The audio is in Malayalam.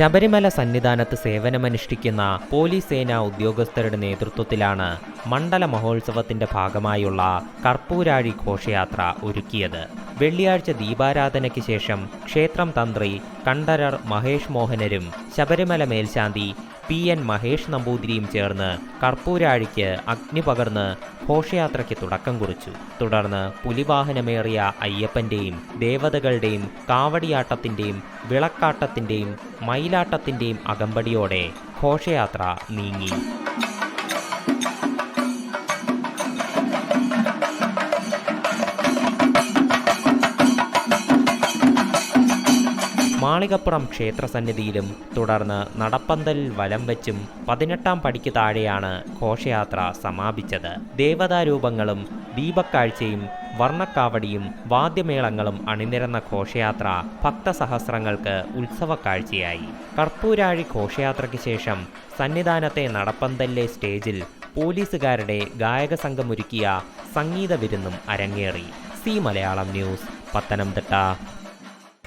ശബരിമല സന്നിധാനത്ത് സേവനമനുഷ്ഠിക്കുന്ന പോലീസ് സേനാ ഉദ്യോഗസ്ഥരുടെ നേതൃത്വത്തിലാണ് മണ്ഡല മഹോത്സവത്തിന്റെ ഭാഗമായുള്ള കർപ്പൂരാഴി ഘോഷയാത്ര ഒരുക്കിയത്. വെള്ളിയാഴ്ച ദീപാരാധനയ്ക്ക് ശേഷം ക്ഷേത്രം തന്ത്രി കണ്ഠരർ മഹേഷ് മോഹനരും ശബരിമല മേൽശാന്തി പി എൻ മഹേഷ് നമ്പൂതിരിയും ചേർന്ന് കർപ്പൂരാഴിക്ക് അഗ്നി പകർന്ന് ഘോഷയാത്രയ്ക്ക് തുടക്കം കുറിച്ചു. തുടർന്ന് പുലിവാഹനമേറിയ അയ്യപ്പന്റെയും ദേവതകളുടെയും കാവടിയാട്ടത്തിന്റെയും വിളക്കാട്ടത്തിന്റെയും മയിലാട്ടത്തിന്റെയും അകമ്പടിയോടെ ഘോഷയാത്ര നീങ്ങി. മാളികപ്പുറം ക്ഷേത്രസന്നിധിയിലും തുടർന്ന് നടപ്പന്തലിൽ വലം വെച്ചും പതിനെട്ടാം പടിക്ക് താഴെയാണ് ഘോഷയാത്ര സമാപിച്ചത്. ദേവതാരൂപങ്ങളും ദീപക്കാഴ്ചയും വർണക്കാവടിയും വാദ്യമേളങ്ങളും അണിനിരന്ന ഘോഷയാത്ര ഭക്തസഹസ്രങ്ങൾക്ക് ഉത്സവക്കാഴ്ചയായി. കർപ്പൂരാഴി ഘോഷയാത്രയ്ക്ക് ശേഷം സന്നിധാനത്തെ നടപ്പന്തലിലെ സ്റ്റേജിൽ പോലീസുകാരുടെ ഗായക സംഘമൊരുക്കിയ സംഗീത വിരുന്നും അരങ്ങേറി. C Malayalam news Pathanamthitta.